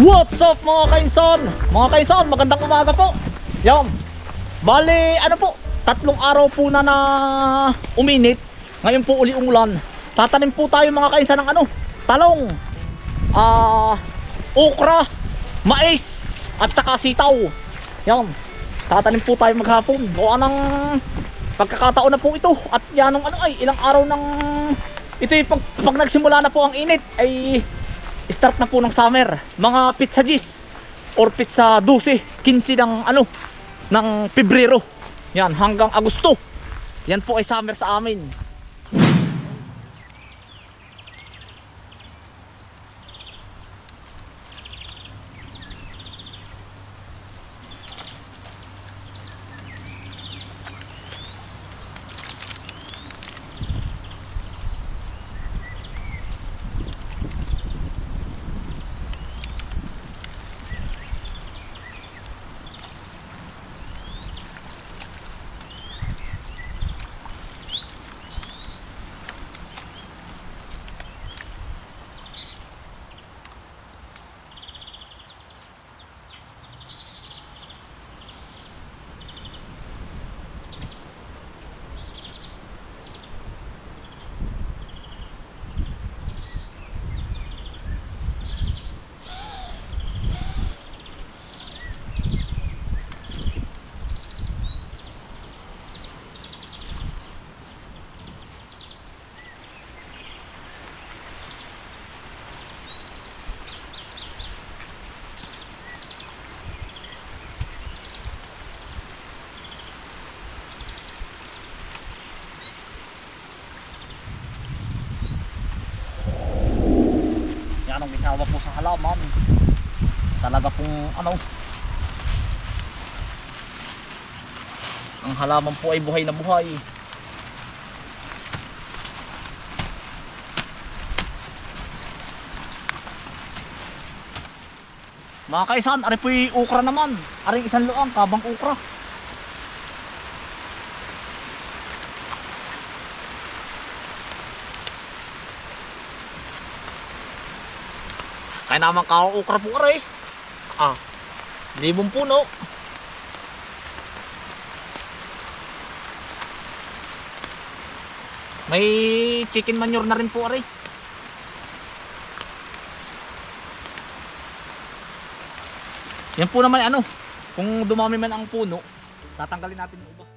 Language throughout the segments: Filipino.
What's up mga kainson? Mga kainson, magandang umaga po. Yan. Bali, ano po, tatlong araw po na na uminit. Ngayon po uli umulan. Tatanim po tayo mga kainsan ng ano, talong, ah, okra, mais, at saka sitaw. Yan. Tatanim po tayo maghapon. O anong pagkakataon na po ito. At yan ang ano ay, ilang araw ng ito pag, pag nagsimula na po ang init ay start na po ng summer. Mga pizza gis or pizza 12, 15 ng ano ng Pebrero. Yan hanggang Agosto. Yan po ay summer sa amin. Yan ang ginawa po sa halaman. Talaga pong ano. Ang halaman po ay buhay na buhay. Mga kaisan, ari po yung ukra naman. Ari isang luang, kabang ukra. Kaya naman kao ukra po aray. Ah, libong puno. May chicken manure na rin po aray. Yan po naman ano, kung dumami man ang puno, tatanggalin natin yung iba.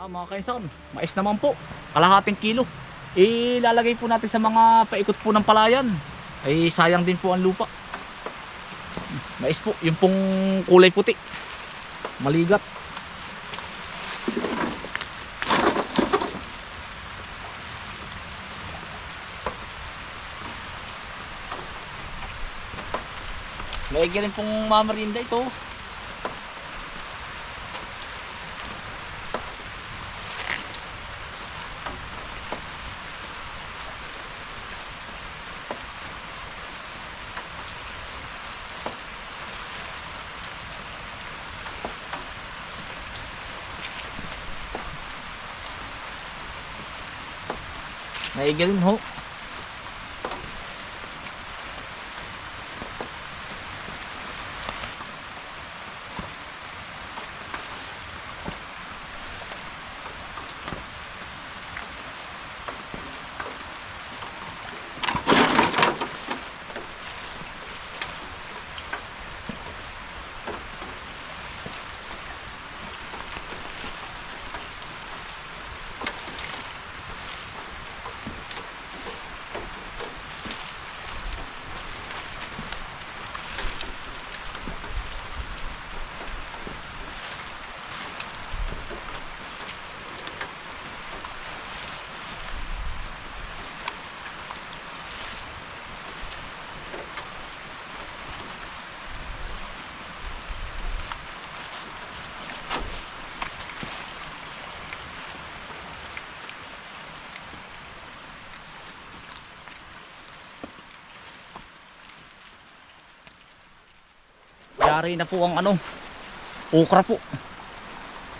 Ah, mga kaisan, mais naman po. Kalahating kilo. Ilalagay po natin sa mga paikot po ng palayan. Ay sayang din po ang lupa. Mais po, yung pong kulay puti. Maligat. May rin pong mamarinda ito. กเยอะถึงหก yari na po ang ano, okra po.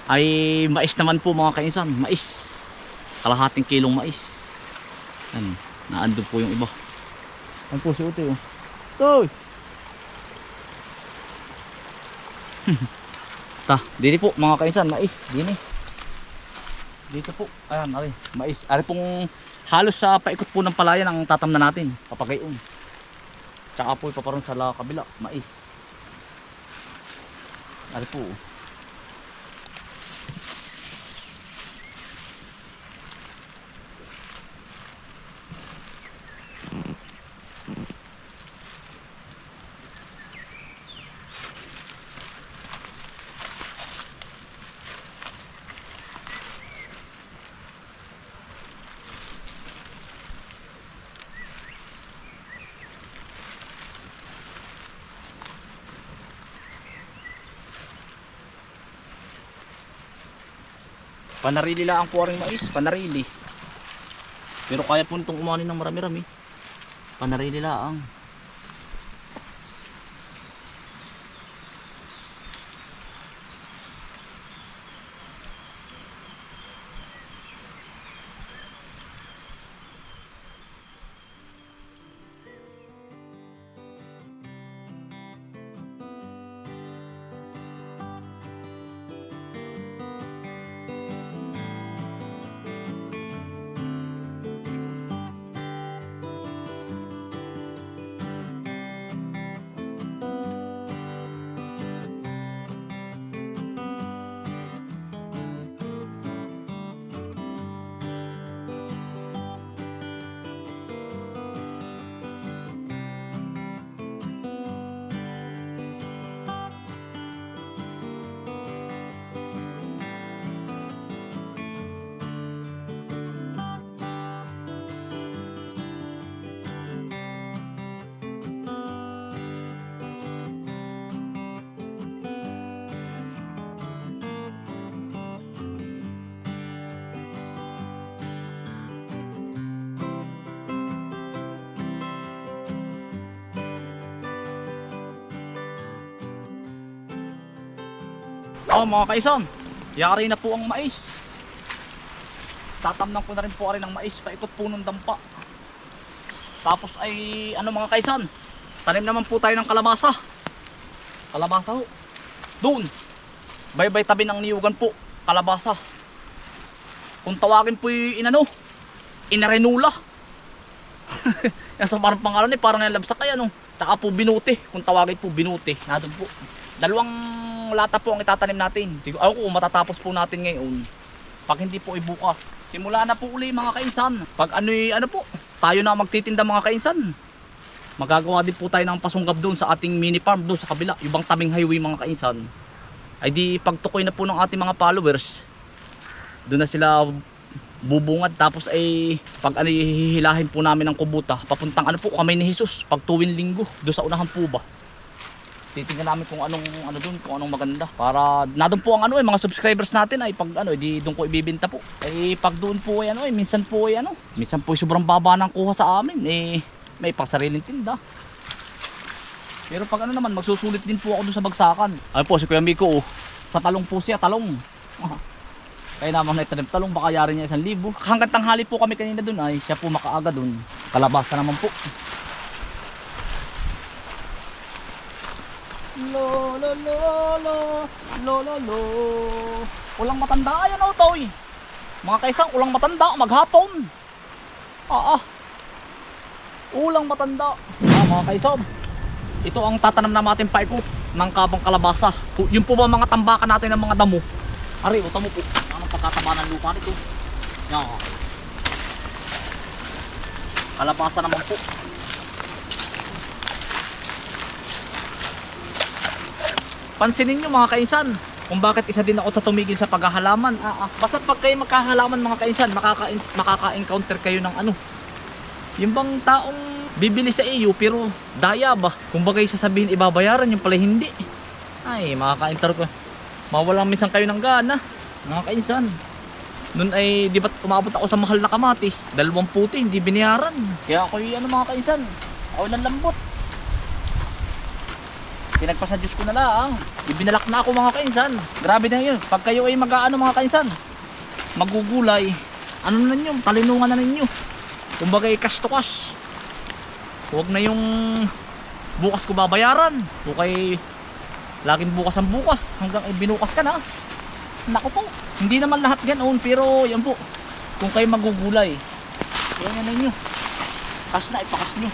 Ay mais naman po mga kainsan, mais. Kalahating kilong mais. Yan, naandun po yung iba. Yan po si Utoy. Oh. Utoy! Ta, dito po mga kainsan, mais. Dini. Dito po, ayan, ari, mais. Ari pong halos sa paikot po ng palayan ang tatam na natin, papagayon. Tsaka po ipaparoon sa la- kabila, mais. Ari po. Panarili lang po rin mais, panarili. Pero kaya po nitong kumanin ng marami-rami. Panarili lang. Oh mga kaison, yari na po ang mais. Tatamnan ko na rin po rin ng mais, paikot po ng dampa. Tapos ay ano mga kaisan, tanim naman po tayo ng kalabasa. Kalabasa ho. Doon. Baybay tabi ng niyugan po, kalabasa. Kung tawagin po yung inano, inarenula. Yan sa parang pangalan eh, parang nalabsa kaya no. Tsaka po binuti, kung tawagin po binuti. Nandun po. Dalawang lata po ang itatanim natin. Ako kung matatapos po natin ngayon. Pag hindi po ibuka. Simula na po uli mga kainsan. Pag ano ano po, tayo na magtitinda mga kainsan. Magagawa din po tayo ng pasunggab doon sa ating mini farm doon sa kabila. Yung bang tabing highway mga kainsan. Ay di pagtukoy na po ng ating mga followers. Doon na sila bubungad tapos ay pag ano hihilahin po namin ng kubuta papuntang ano po kamay ni Jesus pag tuwing linggo doon sa unahan po ba titingnan namin kung anong ano doon kung anong maganda. Para na doon po ang ano eh mga subscribers natin ay pag ano di doon ko ibibenta po. Eh pag doon po ay ano eh minsan po ay ano minsan po ay sobrang baba ng kuha sa amin. Eh may pang sariling tinda. Pero pag ano naman magsusulit din po ako doon sa bagsakan. Ay po si Kuya Miko? Oh, sa talong po siya talong. Kaya naman na itanim talong baka yari niya isang libo. Hanggang tanghali po kami kanina doon ay siya po makaaga doon kalabasa naman po Lo lo lo lo lo lo lo. Ulang matanda. Yan oh toy. Mga kaisang ulang matanda. Maghapon. Ah ah. Ulang matanda. Ah, Mga kaisang Ito ang tatanam na natin paikot ng kabang kalabasa. Pu- Yun po ba mga tambakan natin ng mga damo? Ari, uta mo po. Anong pagkataba ng lupa nito. Yan Kalabasa naman po pansinin nyo mga kainsan kung bakit isa din ako sa tumigil sa paghahalaman. Ah, ah. Basta pag kayo magkahalaman mga kainsan, makaka makaka-encounter kayo ng ano. Yung bang taong bibili sa iyo pero daya ba? Kung bagay sasabihin ibabayaran, yung pala hindi. Ay, makaka-enter ko. Mawalang minsan kayo ng gana, mga kainsan. Noon ay, di ba't umabot ako sa mahal na kamatis? Dalawang puti, hindi binayaran. Kaya ako yung ano mga kainsan, ako lang lambot. Pinagpasa Diyos ko na lang. Ibinalak na ako mga kainsan. Grabe na yun. Pag kayo ay mag-ano mga kainsan, magugulay, ano na ninyo, talinungan na ninyo. Kumbaga ay cash. Huwag na yung bukas ko babayaran. O kay laging bukas ang bukas hanggang ay binukas ka na. Nako po, hindi naman lahat ganoon pero yan po. Kung kayo magugulay, yan yan ninyo. Kas na, ipakas nyo.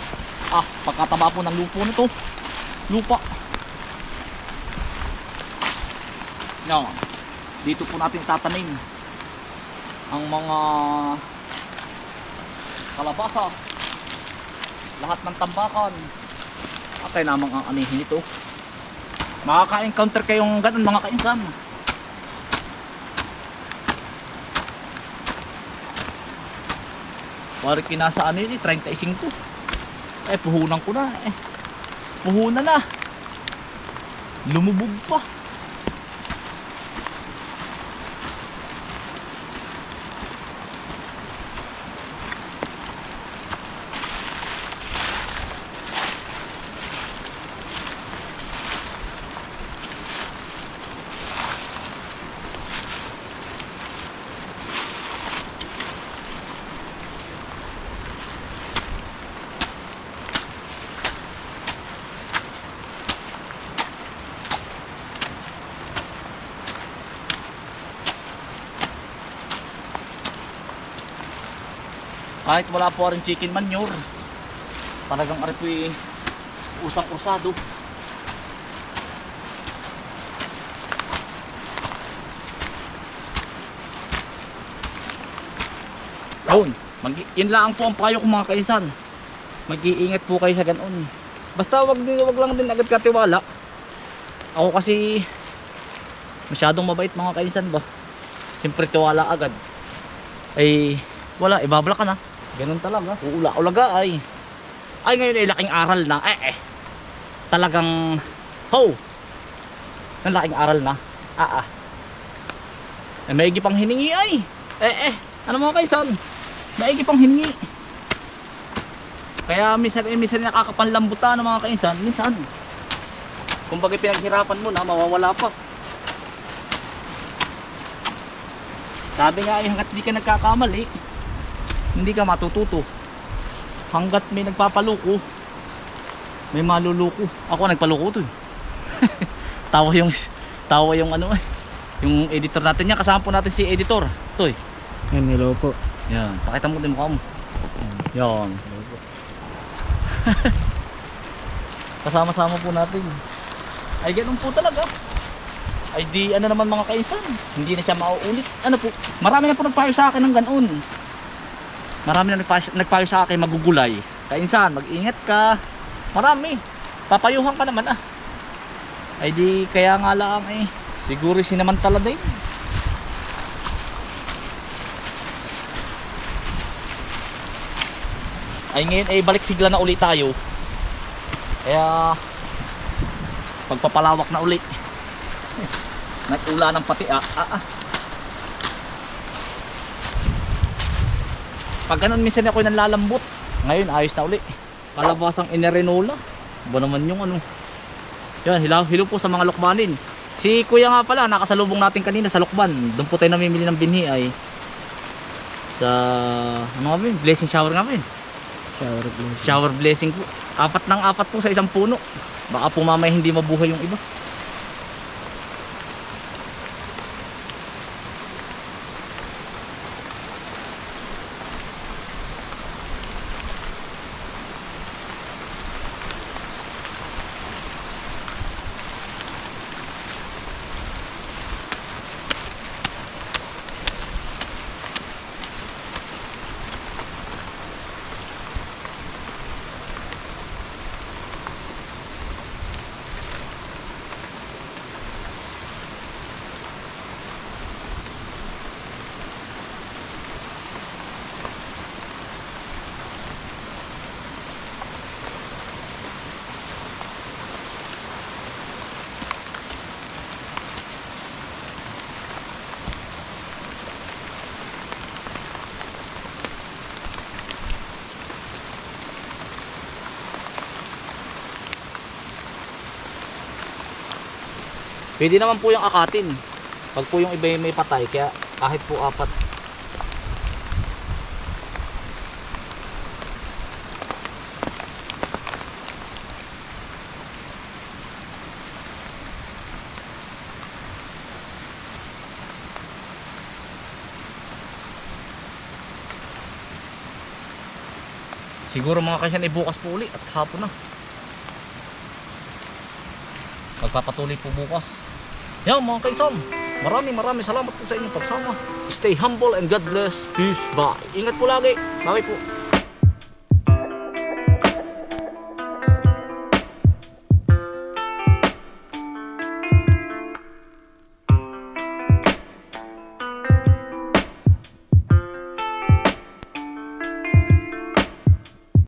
Ah, pagkataba po ng lupo nito. Lupa. Yan. Dito po natin tatanim ang mga kalabasa. Lahat ng tambakan. Okay namang ang anihin ito. Makaka-encounter kayong ganun mga kainsan. Pare kinasa ano yun eh, 35. Eh, puhunan ko na eh. Puhunan na. Lumubog pa. Kahit wala po rin chicken manure. Talagang ari po eh, usang-usado. Yun, mag yun lang po ang payo ko mga kaisan. Mag-iingat po kayo sa ganon. Basta wag din wag lang din agad katiwala. Ako kasi masyadong mabait mga kaisan ba. Siyempre tiwala agad. Ay wala, ibabla ka na. Ganun talaga. Uula-ulaga ay. Ay ngayon ay laking aral na. Eh eh. Talagang ho. Ang laking aral na. Ah ah. Eh, maigi pang hiningi ay. Eh eh. Ano mga kaisan? Maigi pang hiningi. Kaya minsan eh, minsan nakakapanlambutan ng mga kaisan. Minsan. Kung bagay pinaghirapan mo na, mawawala pa. Sabi nga ay hanggat di ka nagkakamali, hindi ka matututo. Hanggat may nagpapaluko, may maluluko. Ako nagpaluko to. eh. tawa yung tawa yung ano eh. Yung editor natin niya, kasama po natin si editor. Toy. Yan, hello po. Yan, pakita mo din mukha mo. Yan. Kasama-sama po natin. Ay ganun po talaga. Ay di ano naman mga kaisan, hindi na siya mauulit. Ano po, marami na po nagpayo sa akin ng ganun. Marami na nagpayo, nagpayo sa akin magugulay. Kainsan, mag-ingat ka. Marami. Papayuhan ka naman ah. Ay di kaya nga lang eh. Siguro sinamantala din. Ay ngayon ay balik sigla na uli tayo. Kaya pagpapalawak na uli. Nag-ula ng pati ah. ah, ah. Pag ganun minsan ako nang lalambot. Ngayon ayos na uli. Kalabasang inerenola. Ba naman yung ano. Yan, hilaw, hilo po sa mga lukmanin. Si kuya nga pala, nakasalubong natin kanina sa lukban. Doon po tayo namimili ng binhi ay sa ano nga yun? Blessing shower nga yun? Shower blessing. Shower blessing po. Apat ng apat po sa isang puno. Baka po mamaya hindi mabuhay yung iba. Pwede naman po yung akatin. Pag po yung iba yung may patay, kaya kahit po apat. Siguro mga kasyan ay bukas po uli at hapon na. Magpapatuloy po bukas. Yan mga kaisan, maraming maraming salamat po sa inyong pagsama. Stay humble and God bless. Peace. Bye. Ingat po lagi. Bye po.